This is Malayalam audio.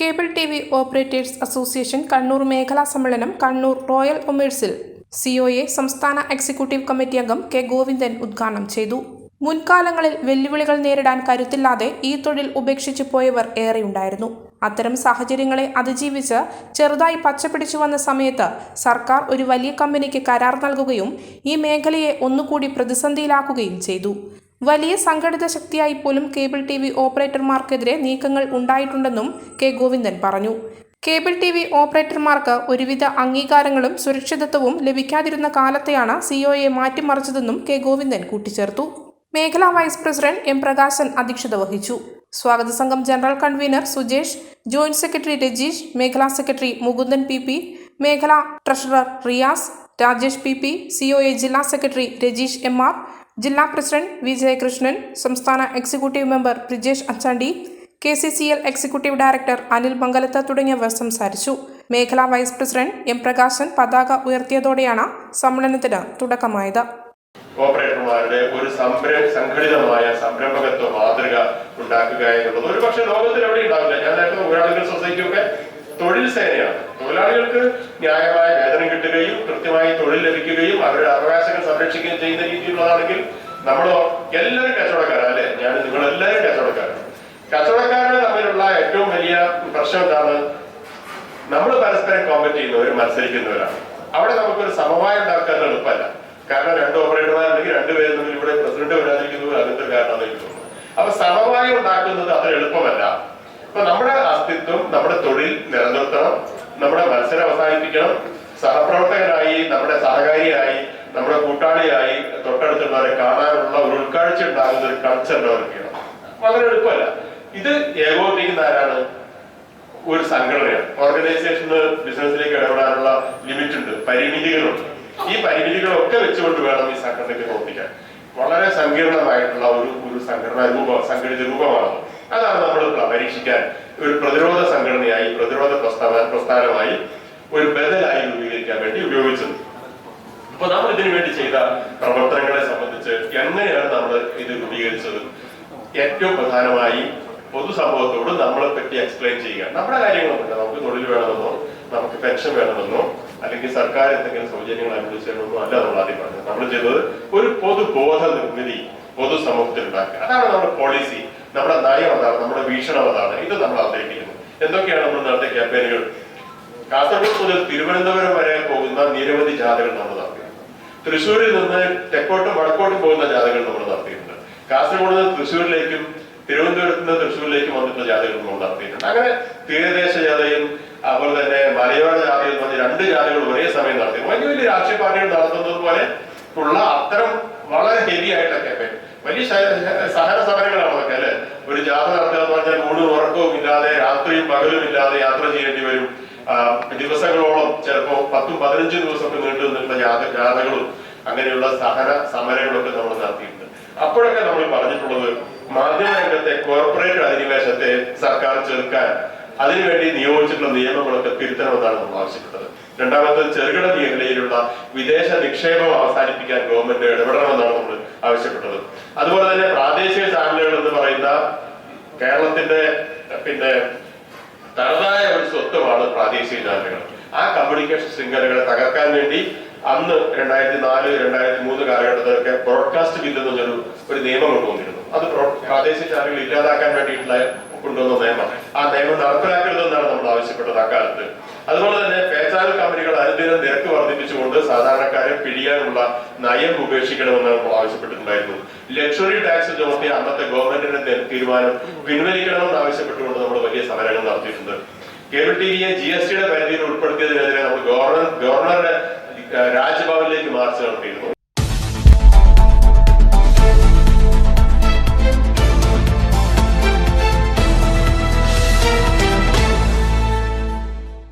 Cable T V operators association Kannur മേഖലാ സമ്മേളനം കണ്ണൂർ റോയൽ ഒമേഴ്സിൽ സിഒഎ സംസ്ഥാന എക്സിക്യൂട്ടീവ് കമ്മിറ്റി അംഗം കെ ഗോവിന്ദൻ ഉദ്ഘാടനം ചെയ്തു. മുൻകാലങ്ങളിൽ വെല്ലുവിളികൾ നേരിടാൻ കരുത്തില്ലാതെ ഈ തൊഴിൽ ഉപേക്ഷിച്ചു പോയവർ ഏറെയുണ്ടായിരുന്നു. അത്തരം സാഹചര്യങ്ങളെ അതിജീവിച്ച് ചെറുതായി പച്ചപിടിച്ചു വന്ന സമയത്ത് സർക്കാർ ഒരു വലിയ കമ്പനിക്ക് കരാർ നൽകുകയും ഈ മേഖലയെ ഒന്നുകൂടി പ്രതിസന്ധിയിലാക്കുകയും ചെയ്തു. വലിയ സംഘടിത ശക്തിയായി പോലും കേബിൾ ടി വി ഓപ്പറേറ്റർമാർക്കെതിരെ നീക്കങ്ങൾ ഉണ്ടായിട്ടുണ്ടെന്നും കെ ഗോവിന്ദൻ പറഞ്ഞു. കേബിൾ ടി വി ഓപ്പറേറ്റർമാർക്ക് ഒരുവിധ അംഗീകാരങ്ങളും സുരക്ഷിതത്വവും ലഭിക്കാതിരുന്ന കാലത്തെയാണ് സിഒയെ മാറ്റിമറിച്ചതെന്നും കെ ഗോവിന്ദൻ കൂട്ടിച്ചേർത്തു. മേഖലാ വൈസ് പ്രസിഡന്റ് എം പ്രകാശൻ അധ്യക്ഷത വഹിച്ചു. സ്വാഗത സംഘം general convener Sujesh joint secretary Rajeesh മേഖലാ സെക്രട്ടറി മുകുന്ദൻ പി പി മേഖലാ treasurer Riyas Rajesh P P COA ജില്ലാ സെക്രട്ടറി രജീഷ് എം ആർ ജില്ലാ പ്രസിഡന്റ് വി ജയകൃഷ്ണൻ സംസ്ഥാന executive member Brijesh Achandi K C C L executive director Anil Mangalath തുടങ്ങിയവർ സംസാരിച്ചു. മേഖലാ വൈസ് പ്രസിഡന്റ് എം പ്രകാശൻ പതാക ഉയർത്തിയതോടെയാണ് സമ്മേളനത്തിന് തുടക്കമായത്. ഓപ്പറേറ്റർമാരുടെ ഒരു സംര സംഘടിതമായ സംരംഭകത്വ മാതൃക ഉണ്ടാക്കുക എന്നുള്ളത്. ഒരു പക്ഷേ ലോകത്തിൽ എവിടെ ഉണ്ടാവില്ല. ഞാൻ നേരത്തെ തൊഴിലാളികൾ സൊസൈറ്റി തൊഴിൽ സേനയാണ്. തൊഴിലാളികൾക്ക് ന്യായമായ വേതനം കിട്ടുകയും കൃത്യമായി തൊഴിൽ ലഭിക്കുകയും അവരുടെ അവകാശങ്ങൾ സംരക്ഷിക്കുകയും ചെയ്യുന്ന രീതിയിലുള്ളതാണെങ്കിൽ നമ്മളോ എല്ലാവരും കച്ചവടക്കാരാണ് അല്ലെ? ഞാൻ നിങ്ങളെല്ലാവരും കച്ചവടക്കാരാണ് കച്ചവടക്കാരുടെ തമ്മിലുള്ള ഏറ്റവും വലിയ പ്രശ്നം എന്താണ്? നമ്മൾ പരസ്പരം കോമ്പറ്റ് ചെയ്യുന്നവർ മത്സരിക്കുന്നവരാണ്. അവിടെ നമുക്കൊരു സമവായം ഉണ്ടാക്കാൻ എളുപ്പമല്ല. കാരണം രണ്ട് ഓപ്പറേറ്റർമാരുണ്ടെങ്കിൽ രണ്ടുപേരും തമ്മിൽ ഇവിടെ പ്രസിഡന്റ് വരാതിരിക്കുന്നത് അതിന്റെ കാരണമാണ് എനിക്ക് തോന്നുന്നു അപ്പൊ സമവായം ഉണ്ടാക്കുന്നത് അത്ര എളുപ്പമല്ല. അപ്പൊ നമ്മുടെ അസ്തിത്വം നമ്മുടെ തൊഴിൽ നിലനിർത്തണം. നമ്മുടെ മത്സരം അവസാനിപ്പിക്കണം. സഹപ്രവർത്തകനായി നമ്മുടെ സഹകാരിയായി നമ്മുടെ കൂട്ടാളിയായി തൊട്ടടുത്തുള്ളവരെ കാണാനുള്ള ഒരു ഉൾക്കാഴ്ച ഉണ്ടാകുന്ന ഒരു കൾച്ചർ ഡെവലപ്പ് വളരെ എളുപ്പമല്ല. ഇത് ഏകോപിപ്പിക്കുന്ന ആരാണ്? ഒരു സംഘടനയാണ്. ഓർഗനൈസേഷന് ബിസിനസ്സിലേക്ക് ഇടപെടാനുള്ള ലിമിറ്റ് ഉണ്ട്. പരിമിതികളുണ്ട്. ഈ പരിമിതികളൊക്കെ വെച്ചുകൊണ്ട് വേണം ഈ സംഘടനയ്ക്ക് പ്രവർത്തിക്കാൻ വളരെ സങ്കീർണമായിട്ടുള്ള ഒരു ഒരു സംഘടനാ രൂപം സംഘടിത രൂപമാണ് അതാണ് നമ്മൾ പരീക്ഷിക്കാൻ ഒരു പ്രതിരോധ സംഘടനയായി പ്രതിരോധ പ്രസ്ഥാന പ്രസ്ഥാനമായി ഒരു ബദലായി രൂപീകരിക്കാൻ വേണ്ടി ഉപയോഗിച്ചത്. അപ്പൊ നമ്മൾ ഇതിനു വേണ്ടി ചെയ്ത പ്രവർത്തനങ്ങളെ സംബന്ധിച്ച് എങ്ങനെയാണ് നമ്മൾ ഇത് രൂപീകരിച്ചത്? ഏറ്റവും പ്രധാനമായി പൊതുസമൂഹത്തോട് നമ്മളെ പറ്റി എക്സ്പ്ലെയിൻ ചെയ്യുക. നമ്മുടെ കാര്യങ്ങളൊന്നുമില്ല. നമുക്ക് തൊഴിൽ വേണമെന്നോ നമുക്ക് പെൻഷൻ വേണമെന്നോ അല്ലെങ്കിൽ സർക്കാർ എന്തെങ്കിലും സൗജന്യങ്ങൾ അനുവദിച്ചതെന്നോ അല്ല നമ്മൾ ആദ്യം പറഞ്ഞത്. നമ്മൾ ചെയ്തത് ഒരു പൊതുബോധ നിർമ്മിതി പൊതുസമൂഹത്തിൽ ഉണ്ടാക്കുക. അതാണ് നമ്മുടെ പോളിസി നമ്മുടെ നയം അതാണ് നമ്മുടെ വീക്ഷണം അതാണ്. ഇത് നമ്മൾ അവതരിപ്പിക്കുന്നു എന്തൊക്കെയാണ് നമ്മൾ നടത്തിയ ക്യാമ്പയിനുകൾ? കാസർഗോഡ് മുതൽ തിരുവനന്തപുരം വരെ പോകുന്ന നിരവധി ജാഥകൾ നമ്മൾ നടത്തിയിട്ടുണ്ട്. തൃശ്ശൂരിൽ നിന്ന് തെക്കോട്ടും വടക്കോട്ടും പോകുന്ന ജാഥകൾ നമ്മൾ നടത്തിയിട്ടുണ്ട്. കാസർഗോഡ് നിന്ന് തൃശ്ശൂരിലേക്കും തിരുവനന്തപുരത്ത് നിന്ന് തൃശ്ശൂരിലേക്കും വന്നിട്ടുള്ള ജാഥകൾ നമ്മൾ നടത്തിയിട്ടുണ്ട്. അങ്ങനെ തീരദേശ ജാഥയും അതുപോലെ തന്നെ മലയോര ജാഥയും എന്ന് രണ്ട് ജാഥകൾ ഒരേ സമയം നടത്തി. വലിയ വലിയ രാഷ്ട്രീയ പാർട്ടികൾ നടത്തുന്നത് പോലെ ഉള്ള അത്തരം വളരെ ഹെവി ക്യാമ്പയിൻ വലിയ സഹന സമരങ്ങളാണ് അതൊക്കെ അല്ലെ? ഒരു ജാഥ നടത്തുക പറഞ്ഞാൽ മൂന്ന് ഉറക്കവും ഇല്ലാതെ രാത്രിയും പകലും ഇല്ലാതെ യാത്ര ചെയ്യേണ്ടി വരും. ദിവസങ്ങളോളം ചിലപ്പോൾ പത്തും പതിനഞ്ചും ദിവസമൊക്കെ നീണ്ടു നിന്നിട്ടുള്ള ജാഥ ജാഥകളും അങ്ങനെയുള്ള സഹന സമരങ്ങളൊക്കെ നമ്മൾ നടത്തിയിട്ടുണ്ട്. അപ്പോഴൊക്കെ നമ്മൾ പറഞ്ഞിട്ടുള്ളത് മാധ്യമ രംഗത്തെ കോർപ്പറേറ്റ് അധിനിവേശത്തെ സർക്കാർ ചെറുക്കാൻ അതിനുവേണ്ടി നിയോഗിച്ചിട്ടുള്ള നിയമങ്ങളൊക്കെ തിരുത്തണമെന്നാണ് നമ്മൾ ആവശ്യപ്പെട്ടത്. രണ്ടാമത്തെ ചെറുകിട മേഖലയിലുള്ള വിദേശ നിക്ഷേപം അവസാനിപ്പിക്കാൻ ഗവൺമെന്റ് ഇടപെടണമെന്നാണ് നമ്മൾ ആവശ്യപ്പെട്ടത്. അതുപോലെ തന്നെ പ്രാദേശിക പറയുന്ന കേരളത്തിന്റെ പിന്നെ തനതായ ഒരു സ്വത്വമാണ് പ്രാദേശിക ചാനലുകൾ ആ കമ്മ്യൂണിക്കേഷൻ ശൃംഖലകളെ തകർക്കാൻ വേണ്ടി അന്ന് രണ്ടായിരത്തി നാല് രണ്ടായിരത്തി മൂന്ന് കാലഘട്ടത്തിലൊക്കെ ബ്രോഡ്കാസ്റ്റ് ബില്ല് എന്നൊരു ഒരു നിയമം കൊണ്ടുവന്നിരുന്നു. അത് പ്രാദേശിക ചാനലുകൾ ഇല്ലാതാക്കാൻ വേണ്ടിയിട്ടുള്ള കൊണ്ടുവന്ന നിയമം. ആ നിയമം നമ്മൾ ആവശ്യപ്പെട്ടത് അക്കാലത്ത് അതുപോലെ തന്നെ പേച്ചാൽ കമ്പനികൾ അനുദിനം നിരക്ക് വർദ്ധിപ്പിച്ചുകൊണ്ട് സാധാരണക്കാരെ പിഴിയാനുള്ള നയം ഉപേക്ഷിക്കണമെന്നാണ് നമ്മൾ ആവശ്യപ്പെട്ടിട്ടുണ്ടായിരുന്നു. ലക്ഷറി ടാക്സ് ചുമത്തിയ അന്നത്തെ ഗവൺമെന്റിന്റെ തീരുമാനം പിൻവലിക്കണമെന്ന് ആവശ്യപ്പെട്ടുകൊണ്ട് നമ്മൾ വലിയ സമരങ്ങൾ നടത്തിയിട്ടുണ്ട്. കേബിൾ ടി വിയെ ജി എസ് ടിയുടെ പരിധിയിൽ ഉൾപ്പെടുത്തിയതിനെതിരെ നമ്മൾ ഗവർണർ ഗവർണറുടെ രാജ്ഭവനിലേക്ക് മാർച്ച് നടത്തിയിരുന്നു.